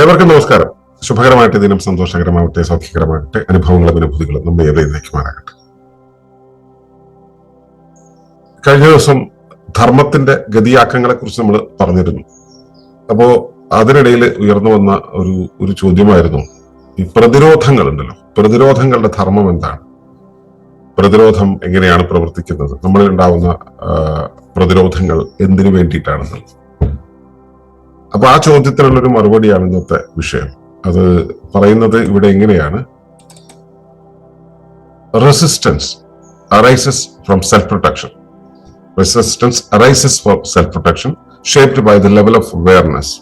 ഏവർക്കും നമസ്കാരം. ശുഭകരമായിട്ട് ദിനം സന്തോഷകരമാവട്ടെ സൗഖ്യകരമാകട്ടെ അനുഭവങ്ങളും അനുഭൂതികളും നമ്മെ ഏതേക്ക് മാറാകട്ടെ കഴിഞ്ഞ ദിവസം ധർമ്മത്തിന്റെ ഗതിയാക്കങ്ങളെ കുറിച്ച് നമ്മൾ പറഞ്ഞിരുന്നു. അപ്പോ അതിനിടയിൽ ഉയർന്നു വന്ന ഒരു ഒരു ചോദ്യമായിരുന്നു. ഈ പ്രതിരോധങ്ങൾ ഉണ്ടല്ലോ. പ്രതിരോധങ്ങളുടെ ധർമ്മം എന്താണ്? പ്രതിരോധം എങ്ങനെയാണ് പ്രവർത്തിക്കുന്നത്? നമ്മളിൽ ഉണ്ടാവുന്ന പ്രതിരോധങ്ങൾ എന്തിനു വേണ്ടിയിട്ടാണെന്നുള്ളത്. അപ്പൊ ആ ചോദ്യത്തിനുള്ളൊരു മറുപടിയാണ് ഇന്നത്തെ വിഷയം. അത് പറയുന്നത് ഇവിടെ എങ്ങനെയാണ്? Resistance arises from self protection resistance arises for self protection shaped by the level of awareness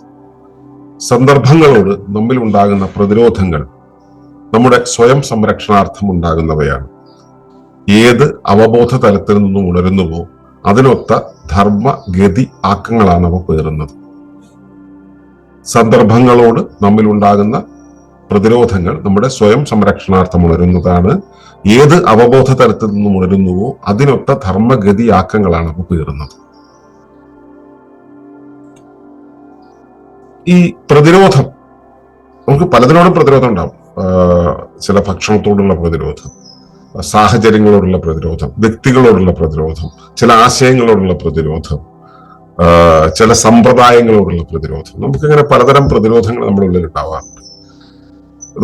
സന്ദർഭങ്ങളോട് നമ്മിൽ ഉണ്ടാകുന്ന പ്രതിരോധങ്ങൾ നമ്മുടെ സ്വയം സംരക്ഷണാർത്ഥം ഉണ്ടാകുന്നവയാണ്. ഏത് അവബോധ തലത്തിൽ നിന്നും ഉണരുന്നുവോ അതിനൊത്ത ധർമ്മഗതി ആക്കങ്ങളാണ് അവ പേറുന്നത്. സന്ദർഭങ്ങളോട് നമ്മിലുണ്ടാകുന്ന പ്രതിരോധങ്ങൾ നമ്മുടെ സ്വയം സംരക്ഷണാർത്ഥം ഉണരുന്നതാണ്. ഏത് അവബോധ തലത്തിൽ നിന്നും ഉണരുന്നുവോ അതിനൊത്ത ധർമ്മഗതി ആക്കങ്ങളാണ് അവ പേറുന്നത് ഈ പ്രതിരോധം നമുക്ക് പലതിനോടും പ്രതിരോധം ഉണ്ടാവും. ചില ഭക്ഷണത്തോടുള്ള പ്രതിരോധം സാഹചര്യങ്ങളോടുള്ള പ്രതിരോധം വ്യക്തികളോടുള്ള പ്രതിരോധം ചില ആശയങ്ങളോടുള്ള പ്രതിരോധം ചില സമ്പ്രദായങ്ങളോടുള്ള പ്രതിരോധം. നമുക്കിങ്ങനെ പലതരം പ്രതിരോധങ്ങൾ നമ്മുടെ ഉള്ളിൽ ഉണ്ടാവാറുണ്ട്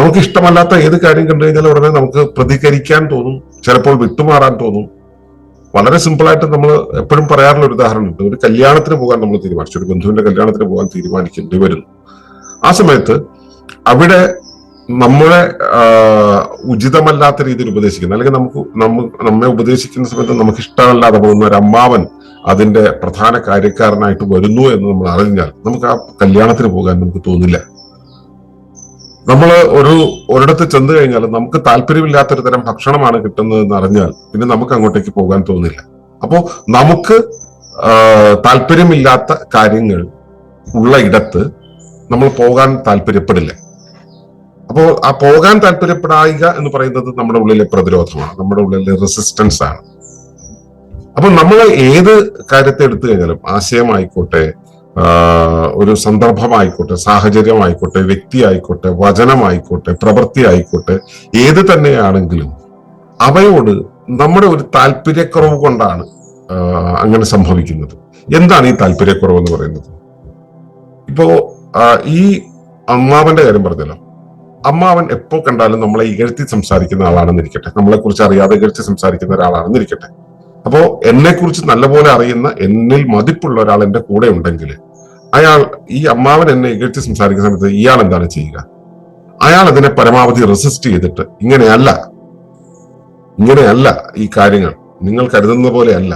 നമുക്ക് ഇഷ്ടമല്ലാത്ത ഏത് കാര്യം കണ്ടു കഴിഞ്ഞാൽ ഉടനെ നമുക്ക് പ്രതികരിക്കാൻ തോന്നും ചിലപ്പോൾ വിട്ടുമാറാൻ തോന്നും. വളരെ സിമ്പിളായിട്ട് നമ്മൾ എപ്പോഴും പറയാറുള്ള ഒരു ഉദാഹരണമുണ്ട്. ഒരു കല്യാണത്തിന് പോകാൻ നമ്മൾ തീരുമാനിച്ചു. ഒരു ബന്ധുവിന്റെ കല്യാണത്തിന് പോകാൻ തീരുമാനിക്കേണ്ടി വരുന്നു. ആ സമയത്ത് അവിടെ നമ്മളെ ഉചിതമല്ലാത്ത രീതിയിൽ ഉപദേശിക്കുന്ന. അല്ലെങ്കിൽ നമുക്ക് നമ്മ നമ്മെ ഉപദേശിക്കുന്ന സമയത്ത് നമുക്ക് ഇഷ്ടമല്ലാതെ പോകുന്ന ഒരു അമ്മാവൻ അതിന്റെ പ്രധാന കാര്യക്കാരനായിട്ട് വരുന്നു എന്ന് നമ്മൾ അറിഞ്ഞാൽ നമുക്ക് ആ കല്യാണത്തിന് പോകാൻ നമുക്ക് തോന്നില്ല. നമ്മൾ ഒരു ഒരിടത്ത് ചെന്ന് കഴിഞ്ഞാൽ നമുക്ക് താല്പര്യമില്ലാത്തൊരു തരം ഭക്ഷണമാണ് കിട്ടുന്നതെന്ന് അറിഞ്ഞാൽ പിന്നെ നമുക്ക് അങ്ങോട്ടേക്ക് പോകാൻ തോന്നില്ല. അപ്പോൾ നമുക്ക് താല്പര്യമില്ലാത്ത കാര്യങ്ങൾ ഉള്ള ഇടത്ത് നമ്മൾ പോകാൻ താല്പര്യപ്പെടില്ല. അപ്പോൾ ആ പോകാൻ താല്പര്യപ്പെടായിക എന്ന് പറയുന്നത് നമ്മുടെ ഉള്ളിലെ പ്രതിരോധമാണ് നമ്മുടെ ഉള്ളിലെ റെസിസ്റ്റൻസ് ആണ്. അപ്പൊ നമ്മൾ ഏത് കാര്യത്തെ എടുത്തു കഴിഞ്ഞാലും ആശയമായിക്കോട്ടെ ഒരു സന്ദർഭമായിക്കോട്ടെ സാഹചര്യമായിക്കോട്ടെ വ്യക്തി ആയിക്കോട്ടെ വചനമായിക്കോട്ടെ പ്രവൃത്തി ആയിക്കോട്ടെ ഏത് തന്നെയാണെങ്കിലും അവയോട് നമ്മുടെ ഒരു താല്പര്യക്കുറവ് കൊണ്ടാണ് അങ്ങനെ സംഭവിക്കുന്നത്. എന്താണ് ഈ താല്പര്യക്കുറവ് എന്ന് പറയുന്നത്? ഇപ്പോ ഈ അമ്മാവന്റെ കാര്യം പറഞ്ഞല്ലോ. അമ്മാവൻ എപ്പോ കണ്ടാലും നമ്മളെ ഇകഴ്ത്തി സംസാരിക്കുന്ന ആളാണെന്നിരിക്കട്ടെ. നമ്മളെ കുറിച്ച് അറിയാതെ ഇകഴ്ത്തി സംസാരിക്കുന്ന ഒരാളാണെന്നിരിക്കട്ടെ. അപ്പോ എന്നെക്കുറിച്ച് നല്ലപോലെ അറിയുന്ന എന്നിൽ മതിപ്പുള്ള ഒരാൾ എന്റെ കൂടെ ഉണ്ടെങ്കിൽ അയാൾ ഈ അമ്മാവൻ എന്നെ ഇകഴ്ത്തി സംസാരിക്കുന്ന സമയത്ത് ഇയാൾ എന്താണ് ചെയ്യുക? അയാൾ അതിനെ പരമാവധി റെസിസ്റ്റ് ചെയ്തിട്ട് ഇങ്ങനെയല്ല ഇങ്ങനെയല്ല ഈ കാര്യങ്ങൾ നിങ്ങൾ കരുതുന്ന പോലെയല്ല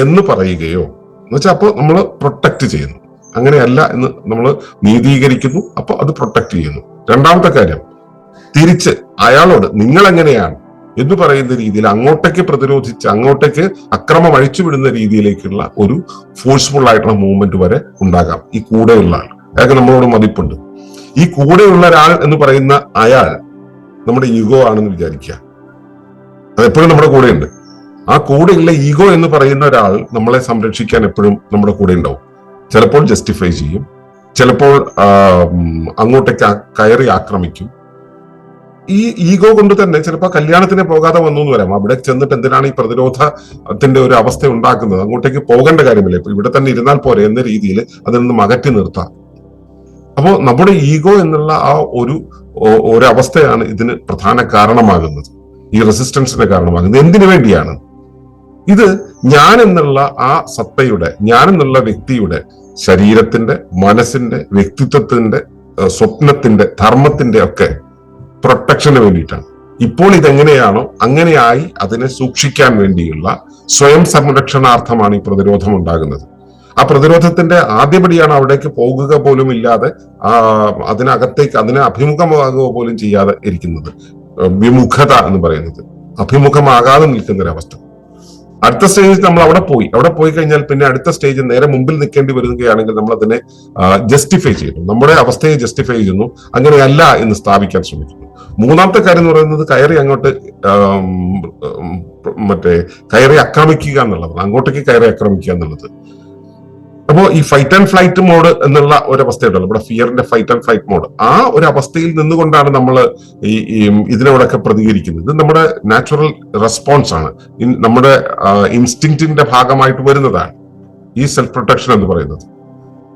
എന്ന് പറയുകയോ എന്ന് വെച്ചാൽ അപ്പോൾ നമ്മൾ പ്രൊട്ടക്റ്റ് ചെയ്യുന്നു. അങ്ങനെയല്ല എന്ന് നമ്മൾ നീതീകരിക്കുന്നു അപ്പോൾ അത് പ്രൊട്ടക്റ്റ് ചെയ്യുന്നു. രണ്ടാമത്തെ കാര്യം തിരിച്ച് അയാളോട് നിങ്ങൾ എങ്ങനെയാണ് എന്ന് പറയുന്ന രീതിയിൽ അങ്ങോട്ടേക്ക് പ്രതിരോധിച്ച് അങ്ങോട്ടേക്ക് അക്രമം അഴിച്ചുവിടുന്ന രീതിയിലേക്കുള്ള ഒരു ഫോഴ്സ്ഫുൾ ആയിട്ടുള്ള മൂവ്മെന്റ് വരെ ഉണ്ടാകാം. ഈ കൂടെയുള്ള ആൾ. അയാൾക്ക് നമ്മളോട് മതിപ്പുണ്ട്. ഈ കൂടെയുള്ള ഒരാൾ എന്ന് പറയുന്ന അയാൾ നമ്മുടെ ഈഗോ ആണെന്ന് വിചാരിക്കുക. അതെപ്പോഴും നമ്മുടെ കൂടെയുണ്ട്. ആ കൂടെയുള്ള ഈഗോ എന്ന് പറയുന്ന ഒരാൾ നമ്മളെ സംരക്ഷിക്കാൻ എപ്പോഴും നമ്മുടെ കൂടെ ഉണ്ടാവും. ചിലപ്പോൾ ജസ്റ്റിഫൈ ചെയ്യും. ചിലപ്പോൾ അങ്ങോട്ടേക്ക് കയറി ആക്രമിക്കും. ഈ ഈഗോ കൊണ്ട് തന്നെ ചിലപ്പോൾ കല്യാണത്തിന് പോകാതെ വന്നു എന്ന് വരാം. അവിടെ ചെന്നിട്ട് എന്തിനാണ് ഈ പ്രതിരോധത്തിന്റെ ഒരു അവസ്ഥ ഉണ്ടാക്കുന്നത്? അങ്ങോട്ടേക്ക് പോകേണ്ട കാര്യമില്ല. ഇപ്പൊ ഇവിടെ തന്നെ ഇരുന്നാൽ പോരെ എന്ന രീതിയിൽ അതിൽ നിന്ന് അകറ്റി നിർത്താം. അപ്പോൾ നമ്മുടെ ഈഗോ എന്നുള്ള ആ ഒരു ഒരു അവസ്ഥയാണ് ഇതിന് പ്രധാന കാരണമാകുന്നത്. ഈ റെസിസ്റ്റൻസിന് കാരണമാകുന്നത്. എന്തിനു വേണ്ടിയാണ്? ഇത് ഞാൻ എന്നുള്ള ആ സത്തയുടെ ഞാൻ എന്നുള്ള വ്യക്തിയുടെ ശരീരത്തിന്റെ മനസ്സിന്റെ വ്യക്തിത്വത്തിന്റെ സ്വപ്നത്തിന്റെ ധർമ്മത്തിന്റെ ഒക്കെ പ്രൊട്ടക്ഷന് വേണ്ടിയിട്ടാണ്. ഇപ്പോൾ ഇതെങ്ങനെയാണോ അങ്ങനെയായി അതിനെ സൂക്ഷിക്കാൻ വേണ്ടിയുള്ള സ്വയം സംരക്ഷണാർത്ഥമാണ് ഈ പ്രതിരോധം ഉണ്ടാകുന്നത്. ആ പ്രതിരോധത്തിന്റെ ആദ്യപടിയാണ് അവിടേക്ക് പോകുക പോലും ഇല്ലാതെ അതിനകത്തേക്ക് അതിനെ അഭിമുഖമാകുക പോലും ചെയ്യാതെ ഇരിക്കുന്നത്. വിമുഖത എന്ന് പറയുന്നത്. അഭിമുഖമാകാതെ നിൽക്കുന്ന ഒരവസ്ഥ. അടുത്ത സ്റ്റേജിൽ നമ്മൾ അവിടെ പോയി. അവിടെ പോയി കഴിഞ്ഞാൽ പിന്നെ അടുത്ത സ്റ്റേജ് നേരെ മുമ്പിൽ നിൽക്കേണ്ടി വരുകയാണെങ്കിൽ നമ്മൾ അതിനെ ജസ്റ്റിഫൈ ചെയ്യുന്നു. നമ്മുടെ അവസ്ഥയെ ജസ്റ്റിഫൈ ചെയ്യുന്നു. അങ്ങനെയല്ല എന്ന് സ്ഥാപിക്കാൻ ശ്രമിക്കുന്നു. മൂന്നാമത്തെ കാര്യം എന്ന് പറയുന്നത് കയറി അങ്ങോട്ട് മറ്റേ കയറി ആക്രമിക്കുക എന്നുള്ളതാണ്. അങ്ങോട്ടേക്ക് കയറി ആക്രമിക്കുക എന്നുള്ളത്. അപ്പോ ഈ ഫൈറ്റ് ആൻഡ് ഫ്ലൈറ്റ് മോഡ് എന്നുള്ള ഒരു അവസ്ഥയുണ്ടല്ലോ നമ്മുടെ ഫിയറിന്റെ ഫൈറ്റ് ആൻഡ് ഫ്ലൈറ്റ് മോഡ് ആ ഒരു അവസ്ഥയിൽ നിന്നുകൊണ്ടാണ് നമ്മൾ ഈ ഇതിനോടൊക്കെ പ്രതികരിക്കുന്നത്. ഇത് നമ്മുടെ നാച്ചുറൽ റെസ്പോൺസ് ആണ്. നമ്മുടെ ഇൻസ്റ്റിങ്റ്റിന്റെ ഭാഗമായിട്ട് വരുന്നതാണ്. ഈ സെൽഫ് പ്രൊട്ടക്ഷൻ എന്ന് പറയുന്നത്.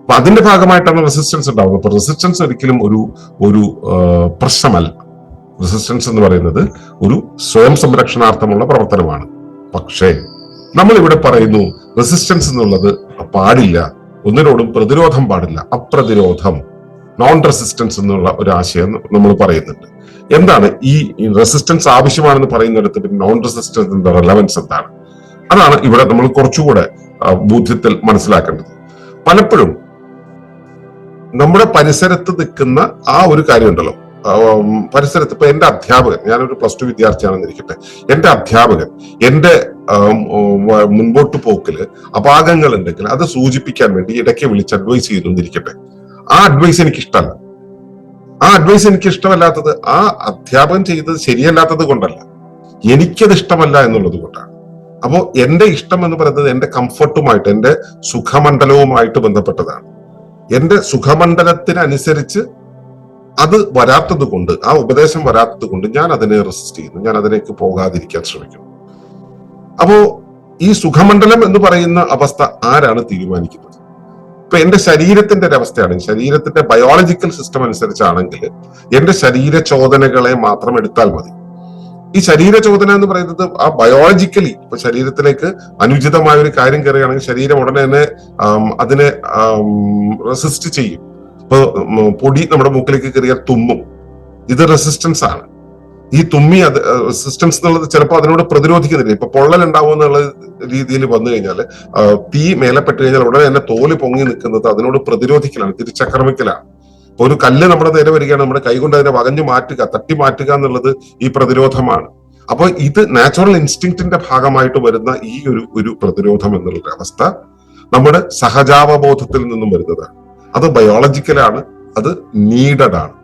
അപ്പൊ അതിന്റെ ഭാഗമായിട്ടാണ് റെസിസ്റ്റൻസ് ഉണ്ടാവുന്നത്. അപ്പൊ റെസിസ്റ്റൻസ് ഒരിക്കലും ഒരു ഒരു പ്രശ്നമല്ല. റെസിസ്റ്റൻസ് എന്ന് പറയുന്നത് ഒരു സ്വയം സംരക്ഷണാർത്ഥമുള്ള പ്രവർത്തനമാണ്. പക്ഷേ നമ്മൾ ഇവിടെ പറയുന്നു റെസിസ്റ്റൻസ് എന്നുള്ളത് പാടില്ല ഒന്നിനോടും പ്രതിരോധം പാടില്ല അപ്രതിരോധം നോൺ റെസിസ്റ്റൻസ് എന്നുള്ള ഒരു ആശയം നമ്മൾ പറയുന്നുണ്ട്. എന്താണ് ഈ റെസിസ്റ്റൻസ് ആവശ്യമാണെന്ന് പറയുന്നിടത്ത് പിന്നെ നോൺ റെസിസ്റ്റൻസിന്റെ റെലവൻസ് എന്താണ്? അതാണ് ഇവിടെ നമ്മൾ കുറച്ചുകൂടെ ബോധ്യത്തിൽ മനസ്സിലാക്കേണ്ടത്. പലപ്പോഴും നമ്മുടെ പരിസരത്ത് നിൽക്കുന്ന ആ ഒരു കാര്യമുണ്ടല്ലോ പരിസരത്ത് ഇപ്പൊ എന്റെ അധ്യാപകൻ ഞാനൊരു പ്ലസ് ടു വിദ്യാർത്ഥിയാണെന്ന് ഇരിക്കട്ടെ. എന്റെ അധ്യാപകൻ എന്റെ മുൻപോട്ട് പോക്കിൽ അപാകങ്ങൾ ഉണ്ടെങ്കിൽ അത് സൂചിപ്പിക്കാൻ വേണ്ടി ഇടയ്ക്ക് വിളിച്ച് അഡ്വൈസ് ചെയ്തുകൊണ്ടിരിക്കട്ടെ ആ അഡ്വൈസ് എനിക്ക് ഇഷ്ടമല്ല ആ അഡ്വൈസ് എനിക്ക് ഇഷ്ടമല്ലാത്തത് ആ അധ്യാപകൻ ചെയ്തത് ശരിയല്ലാത്തത് കൊണ്ടല്ല. എനിക്കത് ഇഷ്ടമല്ല എന്നുള്ളത് കൊണ്ടാണ്. അപ്പോ എന്റെ ഇഷ്ടം എന്ന് പറയുന്നത് എന്റെ കംഫർട്ടുമായിട്ട് എന്റെ സുഖമണ്ഡലവുമായിട്ട് ബന്ധപ്പെട്ടതാണ്. എന്റെ സുഖമണ്ഡലത്തിനനുസരിച്ച് അത് വരാത്തത് കൊണ്ട് ആ ഉപദേശം വരാത്തത് കൊണ്ട് ഞാൻ അതിനെ റെസിസ്റ്റ് ചെയ്യുന്നു. ഞാൻ അതിലേക്ക് പോകാതിരിക്കാൻ ശ്രമിക്കുന്നു. അപ്പോ ഈ സുഖമണ്ഡലം എന്ന് പറയുന്ന അവസ്ഥ ആരാണ് തീരുമാനിക്കുന്നത്? ഇപ്പൊ എന്റെ ശരീരത്തിന്റെ ഒരു അവസ്ഥയാണ് ശരീരത്തിന്റെ ബയോളജിക്കൽ സിസ്റ്റം അനുസരിച്ചാണെങ്കിൽ എന്റെ ശരീര ചോദനകളെ മാത്രം എടുത്താൽ മതി. ഈ ശരീര ചോദന എന്ന് പറയുന്നത് ആ ബയോളജിക്കലി ഇപ്പൊ ശരീരത്തിലേക്ക് അനുചിതമായ ഒരു കാര്യം കയറുകയാണെങ്കിൽ ശരീരം ഉടനെ തന്നെ അതിനെ റെസിസ്റ്റ് ചെയ്യും. ഇപ്പൊ പൊടി നമ്മുടെ മൂക്കിലേക്ക് കയറിയാൽ തുമ്മും. ഇത് റെസിസ്റ്റൻസ് ആണ്. ഈ തുമ്മി അത് റെസിസ്റ്റൻസ് എന്നുള്ളത് ചിലപ്പോൾ അതിനോട് പ്രതിരോധിക്കുന്നില്ല. ഇപ്പൊ പൊള്ളൽ ഉണ്ടാവും എന്നുള്ള രീതിയിൽ വന്നു കഴിഞ്ഞാൽ തീ മേലപ്പെട്ട് കഴിഞ്ഞാൽ ഉടനെ തന്നെ തോൽ പൊങ്ങി നിൽക്കുന്നത് അതിനോട് പ്രതിരോധിക്കലാണ് തിരിച്ചക്രമിക്കലാണ്. ഇപ്പൊ ഒരു കല്ല് നമ്മുടെ നേരെ വരികയാണ് നമ്മുടെ കൈകൊണ്ട് അതിനെ വകഞ്ഞു മാറ്റുക തട്ടി മാറ്റുക എന്നുള്ളത് ഈ പ്രതിരോധമാണ്. അപ്പൊ ഇത് നാച്ചുറൽ ഇൻസ്റ്റിങ്ക്റ്റിന്റെ ഭാഗമായിട്ട് വരുന്ന ഈ ഒരു ഒരു പ്രതിരോധം എന്നുള്ള അവസ്ഥ നമ്മുടെ സഹജാവബോധത്തിൽ നിന്നും വരുന്നതാണ്. അത് ബയോളജിക്കലാണ് അത് നീഡഡ് ആണ്.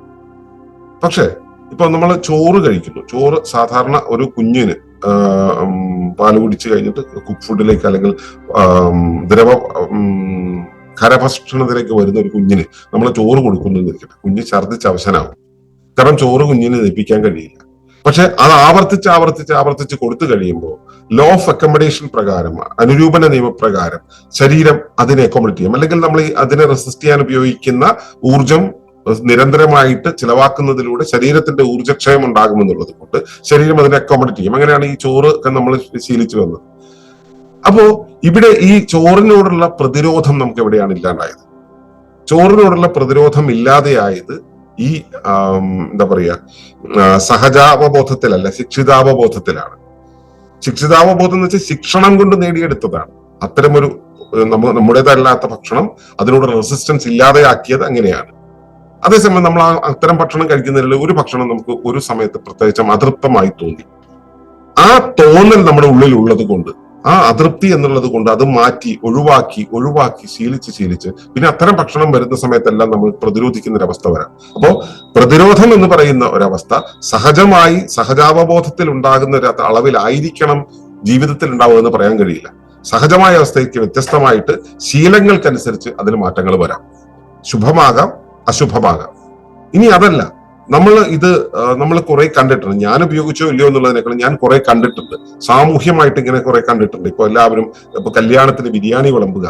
പക്ഷേ ഇപ്പൊ നമ്മൾ ചോറ് കഴിക്കുന്നു. ചോറ് സാധാരണ ഒരു കുഞ്ഞിന് പാൽ കുടിച്ചു കഴിഞ്ഞിട്ട് കുക്ക് ഫുഡിലേക്ക് അല്ലെങ്കിൽ ദ്രവ കരഭക്ഷണത്തിലേക്ക് വരുന്ന ഒരു കുഞ്ഞിന് നമ്മൾ ചോറ് കൊടുക്കുന്നു കുഞ്ഞ് ഛർദ്ദിച്ച് അവശനാവും. കാരണം ചോറ് കുഞ്ഞിന് ദഹിപ്പിക്കാൻ കഴിയില്ല. പക്ഷെ അത് ആവർത്തിച്ച് ആവർത്തിച്ച് ആവർത്തിച്ച് കൊടുത്തു കഴിയുമ്പോൾ ലോ ഓഫ് അക്കോമഡേഷൻ പ്രകാരം അനുരൂപണ നിയമപ്രകാരം ശരീരം അതിനെ അക്കോമഡേറ്റ് ചെയ്യും. അല്ലെങ്കിൽ നമ്മൾ അതിനെ റെസിസ്റ്റ് ചെയ്യാൻ ഉപയോഗിക്കുന്ന ഊർജം നിരന്തരമായിട്ട് ചിലവാക്കുന്നതിലൂടെ ശരീരത്തിന്റെ ഊർജക്ഷയം ഉണ്ടാകുമെന്നുള്ളത് കൊണ്ട് ശരീരം അതിനെ അക്കോമഡേറ്റ് ചെയ്യും. അങ്ങനെയാണ് ഈ ചോറ് ഒക്കെ നമ്മൾ ശീലിച്ചു വന്നത്. അപ്പോ ഇവിടെ ഈ ചോറിനോടുള്ള പ്രതിരോധം നമുക്ക് എവിടെയാണ് ഇല്ലാണ്ടായത്? ചോറിനോടുള്ള പ്രതിരോധം ഇല്ലാതെയായത് ഈ എന്താ പറയാ സഹജാവബോധത്തിലല്ല ശിക്ഷിതാവബോധത്തിലാണ്. ശിക്ഷിതാവബോധം എന്ന് വെച്ചാൽ ശിക്ഷണം കൊണ്ട് നേടിയെടുത്തതാണ്. അത്തരമൊരു നമ്മ നമ്മുടേതല്ലാത്ത ഭക്ഷണം അതിനോട് റെസിസ്റ്റൻസ് ഇല്ലാതെയാക്കിയത് അങ്ങനെയാണ്. അതേസമയം നമ്മൾ അത്തരം ഭക്ഷണം കഴിക്കുന്നതിൽ ഒരു ഭക്ഷണം നമുക്ക് ഒരു സമയത്ത് പ്രത്യേകിച്ചും അതൃപ്തമായി തോന്നി. ആ തോന്നൽ നമ്മുടെ ഉള്ളിൽ ഉള്ളത് കൊണ്ട് ആ അതൃപ്തി എന്നുള്ളത് കൊണ്ട് അത് മാറ്റി ഒഴിവാക്കി ഒഴിവാക്കി ശീലിച്ച് ശീലിച്ച് പിന്നെ അത്തരം ഭക്ഷണം വരുന്ന സമയത്തെല്ലാം നമ്മൾ പ്രതിരോധിക്കുന്ന ഒരവസ്ഥ വരാം. അപ്പോ പ്രതിരോധം എന്ന് പറയുന്ന ഒരവസ്ഥ സഹജമായി സഹജാവബോധത്തിൽ ഉണ്ടാകുന്ന ഒരു അളവിലായിരിക്കണം ജീവിതത്തിൽ ഉണ്ടാവുക എന്ന് പറയാൻ കഴിയില്ല. സഹജമായ അവസ്ഥയ്ക്ക് വ്യത്യസ്തമായിട്ട് ശീലങ്ങൾക്കനുസരിച്ച് അതിന് മാറ്റങ്ങൾ വരാം. ശുഭമാകാം അശുഭമാകാം. ഇനി അതല്ല. നമ്മൾ ഇത് നമ്മൾ കുറെ കണ്ടിട്ടുണ്ട്. ഞാൻ ഉപയോഗിച്ചോ ഇല്ലയോ എന്നുള്ളതിനേക്കാൾ ഞാൻ കുറെ കണ്ടിട്ടുണ്ട്. സാമൂഹ്യമായിട്ട് ഇങ്ങനെ കുറെ കണ്ടിട്ടുണ്ട്. ഇപ്പൊ എല്ലാവരും ഇപ്പൊ കല്യാണത്തിന് ബിരിയാണി വിളമ്പുക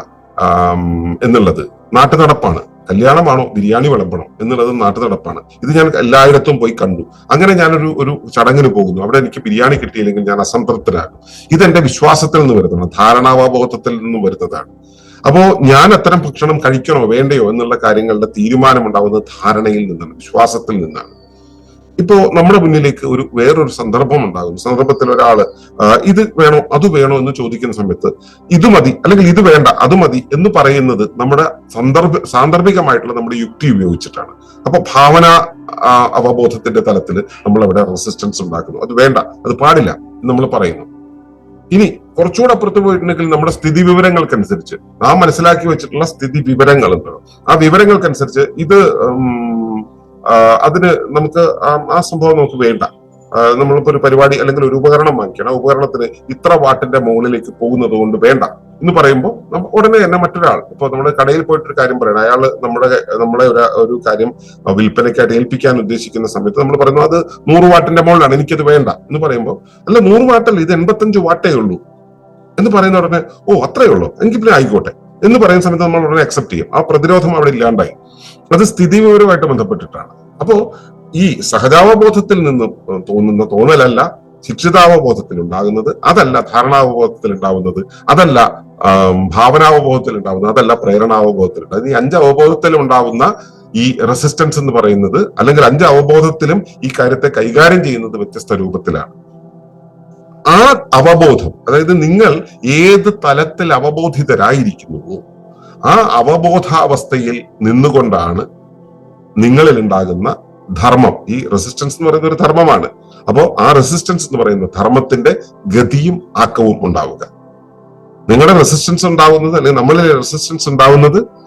എന്നുള്ളത് നാട്ടു നടപ്പാണ്. കല്യാണമാണോ ബിരിയാണി വിളമ്പണം എന്നുള്ളത് നാട്ടു നടപ്പാണ്. ഇത് ഞാൻ എല്ലായിടത്തും പോയി കണ്ടു. അങ്ങനെ ഞാനൊരു ഒരു ചടങ്ങിന് പോകുന്നു. അവിടെ എനിക്ക് ബിരിയാണി കിട്ടിയില്ലെങ്കിൽ ഞാൻ അസംതൃപ്തരാകും. ഇതെന്റെ വിശ്വാസത്തിൽ നിന്ന് വരുന്നതാണ് ധാരണാവാബോധത്തിൽ നിന്ന് വരുന്നതാണ്. അപ്പോ ഞാൻ അത്തരം ഭക്ഷണം കഴിക്കണോ വേണ്ടയോ എന്നുള്ള കാര്യങ്ങളുടെ തീരുമാനം ഉണ്ടാവുന്നത് ധാരണയിൽ നിന്നാണ് വിശ്വാസത്തിൽ നിന്നാണ്. ഇപ്പോ നമ്മുടെ മുന്നിലേക്ക് ഒരു വേറൊരു സന്ദർഭം ഉണ്ടാകും സന്ദർഭത്തിൽ ഒരാൾ ഇത് വേണോ അത് വേണോ എന്ന് ചോദിക്കുന്ന സമയത്ത് ഇത് മതി അല്ലെങ്കിൽ ഇത് വേണ്ട അത് മതി എന്ന് പറയുന്നത് നമ്മുടെ സന്ദർഭ സാന്ദർഭികമായിട്ടുള്ള നമ്മുടെ യുക്തി ഉപയോഗിച്ചിട്ടാണ്. അപ്പൊ ഭാവന അവബോധത്തിന്റെ തലത്തിൽ നമ്മൾ അവിടെ റെസിസ്റ്റൻസ് ഉണ്ടാക്കുന്നു. അത് വേണ്ട അത് പാടില്ല നമ്മൾ പറയുന്നു. ഇനി കുറച്ചുകൂടെ അപ്പുറത്ത് പോയിട്ടുണ്ടെങ്കിൽ നമ്മുടെ സ്ഥിതി വിവരങ്ങൾക്കനുസരിച്ച് നാം മനസ്സിലാക്കി വെച്ചിട്ടുള്ള സ്ഥിതി വിവരങ്ങൾ വിവരങ്ങളുണ്ട് ആ വിവരങ്ങൾക്കനുസരിച്ച് ഇത് അതിന് നമുക്ക് ആ- സംഭവം നമുക്ക് വേണ്ട. നമ്മളിപ്പോ ഒരു പരിപാടി അല്ലെങ്കിൽ ഒരു ഉപകരണം വാങ്ങിക്കണം. ആ ഉപകരണത്തിന് ഇത്ര വാട്ടിന്റെ മുകളിലേക്ക് പോകുന്നത് കൊണ്ട് വേണ്ട എന്ന് പറയുമ്പോൾ ഉടനെ തന്നെ മറ്റൊരാൾ ഇപ്പൊ നമ്മുടെ കടയിൽ പോയിട്ടൊരു കാര്യം പറയണം. അയാൾ നമ്മുടെ നമ്മളെ ഒരു ഒരു കാര്യം വിൽപ്പനയ്ക്കായിട്ട് ഏൽപ്പിക്കാൻ ഉദ്ദേശിക്കുന്ന സമയത്ത് നമ്മൾ പറയുന്നു അത് നൂറ് വാട്ടിന്റെ മുകളിലാണ് എനിക്കത് വേണ്ട എന്ന് പറയുമ്പോൾ അല്ല നൂറ് വാട്ടല്ല ഇത് എൺപത്തഞ്ച് വാട്ടേ ഉള്ളൂ. എന്ന് പറയുന്ന ഉടനെ ഓ അത്രേ ഉള്ളൂ. എനിക്ക് പിന്നെ ആയിക്കോട്ടെ. എന്ന് പറയുന്ന സമയത്ത് നമ്മൾ ഉടനെ അക്സെപ്റ്റ് ചെയ്യും. ആ പ്രതിരോധം അവിടെ ഇല്ലാണ്ടായി. അത് സ്ഥിതി വിവരമായിട്ട് ബന്ധപ്പെട്ടിട്ടാണ്. അപ്പോ ഈ സഹജാവബോധത്തിൽ നിന്ന് തോന്നുന്ന തോന്നലല്ല ശിക്ഷിതാവബോധത്തിൽ ഉണ്ടാകുന്നത് അതല്ല ധാരണാവബോധത്തിൽ ഉണ്ടാവുന്നത് അതല്ല ഭാവനാവബോധത്തിൽ ഉണ്ടാവുന്നത് അതല്ല പ്രേരണാവബോധത്തിൽ ഉണ്ടാകുന്നത് ഈ അഞ്ച് അവബോധത്തിൽ ഉണ്ടാവുന്ന ഈ റെസിസ്റ്റൻസ് എന്ന് പറയുന്നത് അല്ലെങ്കിൽ അഞ്ച് അവബോധത്തിലും ഈ കാര്യത്തെ കൈകാര്യം ചെയ്യുന്നത് വ്യത്യസ്ത രൂപത്തിലാണ്. ആ അവബോധം അതായത് നിങ്ങൾ ഏത് തലത്തിൽ അവബോധിതരായിരിക്കുന്നുവോ ആ അവബോധാവസ്ഥയിൽ നിന്നുകൊണ്ടാണ് നിങ്ങളിൽ ഉണ്ടാകുന്ന ധർമ്മം. ഈ റെസിസ്റ്റൻസ് എന്ന് പറയുന്ന ഒരു ധർമ്മമാണ്. അപ്പോൾ ആ റെസിസ്റ്റൻസ് എന്ന് പറയുന്ന ധർമ്മത്തിന്റെ ഗതിയും ആക്കവും ഉണ്ടാവുക. നിങ്ങളുടെ റെസിസ്റ്റൻസ് ഉണ്ടാവുന്നത് അല്ലെങ്കിൽ നമ്മളിൽ റെസിസ്റ്റൻസ് ഉണ്ടാവുന്നത്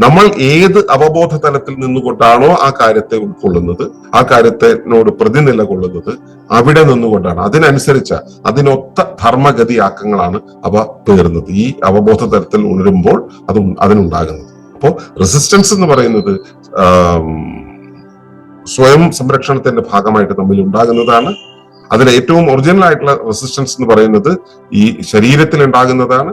നമ്മൾ ഏത് അവബോധ തലത്തിൽ നിന്നുകൊണ്ടാണോ ആ കാര്യത്തെ ഉൾക്കൊള്ളുന്നത് ആ കാര്യത്തിനോട് പ്രതിനിലകൊള്ളുന്നത് അവിടെ നിന്നുകൊണ്ടാണ്. അതിനനുസരിച്ച അതിനൊത്ത ധർമ്മഗതി ആക്കങ്ങളാണ് അവ പേറുന്നത്. ഈ അവബോധ തലത്തിൽ ഉണരുമ്പോൾ അത് അതിനുണ്ടാകുന്നത്. അപ്പോ റെസിസ്റ്റൻസ് എന്ന് പറയുന്നത് സ്വയം സംരക്ഷണത്തിന്റെ ഭാഗമായിട്ട് തമ്മിൽ ഉണ്ടാകുന്നതാണ്. അതിൽ ഏറ്റവും ഒറിജിനൽ ആയിട്ടുള്ള റെസിസ്റ്റൻസ് എന്ന് പറയുന്നത് ഈ ശരീരത്തിൽ ഉണ്ടാകുന്നതാണ്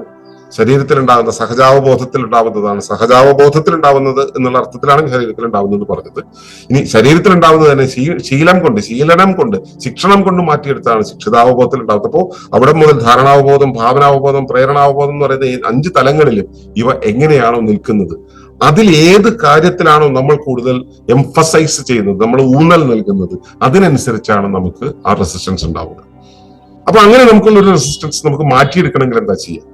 ശരീരത്തിൽ ഉണ്ടാകുന്ന സഹജാവബോധത്തിൽ ഉണ്ടാവുന്നതാണ് സഹജാവബോധത്തിൽ ഉണ്ടാവുന്നത് എന്നുള്ള അർത്ഥത്തിലാണ് ശരീരത്തിൽ ഉണ്ടാവുന്നത് പറഞ്ഞത്. ഇനി ശരീരത്തിൽ ഉണ്ടാവുന്നത് തന്നെ ശീലം കൊണ്ട് ശീലനം കൊണ്ട് ശിക്ഷണം കൊണ്ട് മാറ്റിയെടുത്താണ് ശിക്ഷിതാവബോധത്തിൽ ഉണ്ടാകുന്നപ്പോൾ അവിടെ മുതൽ ധാരണാവബോധം ഭാവനാവബോധം പ്രേരണാവബോധം എന്ന് പറയുന്ന അഞ്ച് തലങ്ങളിലും ഇവ എങ്ങനെയാണോ നിൽക്കുന്നത്. അതിൽ ഏത് കാര്യത്തിലാണോ നമ്മൾ കൂടുതൽ എംഫസൈസ് ചെയ്യുന്നത് നമ്മൾ ഊന്നൽ നൽകുന്നത് അതിനനുസരിച്ചാണ് നമുക്ക് ആ റെസിസ്റ്റൻസ് ഉണ്ടാവുക. അപ്പൊ അങ്ങനെ നമുക്കുള്ള ഒരു റെസിസ്റ്റൻസ് നമുക്ക് മാറ്റിയെടുക്കണമെങ്കിൽ എന്താ ചെയ്യുക?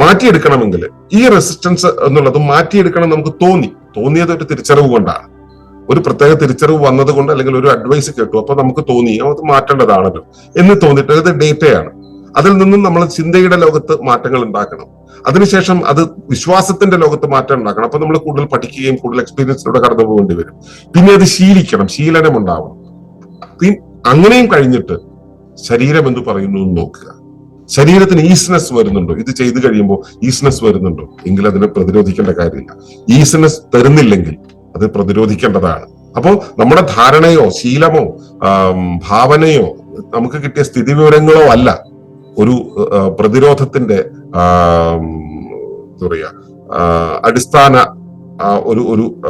മാറ്റിയെടുക്കണമെങ്കിൽ ഈ റെസിസ്റ്റൻസ് എന്നുള്ളത് മാറ്റിയെടുക്കണം നമുക്ക് തോന്നി. തോന്നിയത് ഒരു തിരിച്ചറിവ് കൊണ്ടാണ്. ഒരു പ്രത്യേക തിരിച്ചറിവ് വന്നത് കൊണ്ട് അല്ലെങ്കിൽ ഒരു അഡ്വൈസ് കേട്ടു. അപ്പൊ നമുക്ക് തോന്നി അത് മാറ്റേണ്ടതാണല്ലോ. എന്ന് തോന്നിയിട്ട് അത് ഡേറ്റയാണ് അതിൽ നിന്നും നമ്മൾ ചിന്തയുടെ ലോകത്ത് മാറ്റങ്ങൾ ഉണ്ടാക്കണം. അതിനുശേഷം അത് വിശ്വാസത്തിന്റെ ലോകത്ത് മാറ്റം ഉണ്ടാക്കണം. അപ്പൊ നമ്മൾ കൂടുതൽ പഠിക്കുകയും കൂടുതൽ എക്സ്പീരിയൻസിലൂടെ കടന്നു പോകേണ്ടി വരും. പിന്നെ അത് ശീലിക്കണം ശീലനം ഉണ്ടാവണം. അങ്ങനെയും കഴിഞ്ഞിട്ട് ശരീരം എന്ന് പറയുന്നു നോക്കുക. ശരീരത്തിന് ഈസ്നെസ് വരുന്നുണ്ടോ? ഇത് ചെയ്തു കഴിയുമ്പോൾ ഈസ്നെസ് വരുന്നുണ്ടോ? എങ്കിൽ അതിനെ പ്രതിരോധിക്കേണ്ട കാര്യമില്ല. ഈസ്നെസ് തരുന്നില്ലെങ്കിൽ അത് പ്രതിരോധിക്കേണ്ടതാണ്. അപ്പോൾ നമ്മുടെ ധാരണയോ ശീലമോ ഭാവനയോ നമുക്ക് കിട്ടിയ സ്ഥിതി വിവരങ്ങളോ അല്ല ഒരു പ്രതിരോധത്തിന്റെ എന്താ പറയാ അടിസ്ഥാന ഒരു ഒരു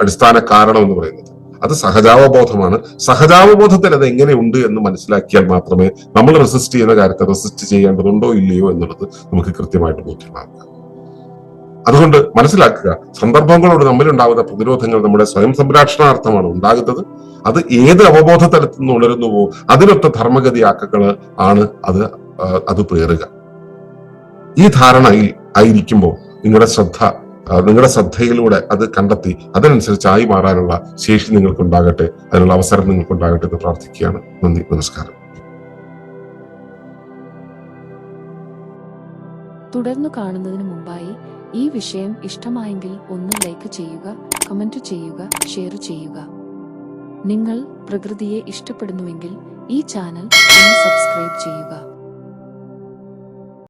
അടിസ്ഥാന കാരണം എന്ന് പറയുന്നത്. അത് സഹജാവബോധമാണ്. സഹജാവബോധത്തിൽ അത് എങ്ങനെയുണ്ട് എന്ന് മനസ്സിലാക്കിയാൽ മാത്രമേ നമ്മൾ റെസിസ്റ്റ് ചെയ്യുന്ന കാര്യത്തെ റെസിസ്റ്റ് ചെയ്യേണ്ടതുണ്ടോ ഇല്ലയോ എന്നുള്ളത് നമുക്ക് കൃത്യമായിട്ട് ബോധ്യമാക്കുക അതുകൊണ്ട് മനസ്സിലാക്കുക സന്ദർഭങ്ങളോട് നമ്മളുണ്ടാകുന്ന പ്രതിരോധങ്ങൾ നമ്മുടെ സ്വയം സംരക്ഷണാർത്ഥമാണ് ഉണ്ടാകുന്നത്. അത് ഏത് അവബോധ തലത്തിൽ നിന്ന് ഉണരുന്നുവോ അതിനൊത്ത ധർമ്മഗതിയാക്കങ്ങൾ ആണ് അത് അത് പേറുക. ഈ ധാരണയിൽ ആയിരിക്കുമ്പോൾ നിങ്ങളുടെ ശ്രദ്ധ നിങ്ങളുടെ ശ്രദ്ധയിലൂടെ അത് കണ്ടെത്തി അതിനനുസരിച്ച് ആയി മാറാനുള്ള ശേഷി നിങ്ങൾക്കുണ്ടാകട്ടെ അതിനുള്ള അവസരം നിങ്ങൾക്കുണ്ടാകട്ടെ എന്ന് പ്രാർത്ഥിക്കുകയാണ്. നന്ദി നമസ്കാരം. തുടർന്ന് കാണുന്നതിന് മുമ്പായി ഈ വിഷയം ഇഷ്ടമായെങ്കിൽ ഒന്ന് ലൈക്ക് ചെയ്യുക കമന്റ് ചെയ്യുക ഷെയർ ചെയ്യുക. നിങ്ങൾ പ്രകൃതിയെ ഇഷ്ടപ്പെടുന്നുവെങ്കിൽ ഈ ചാനൽ ഒന്ന് സബ്സ്ക്രൈബ് ചെയ്യുക.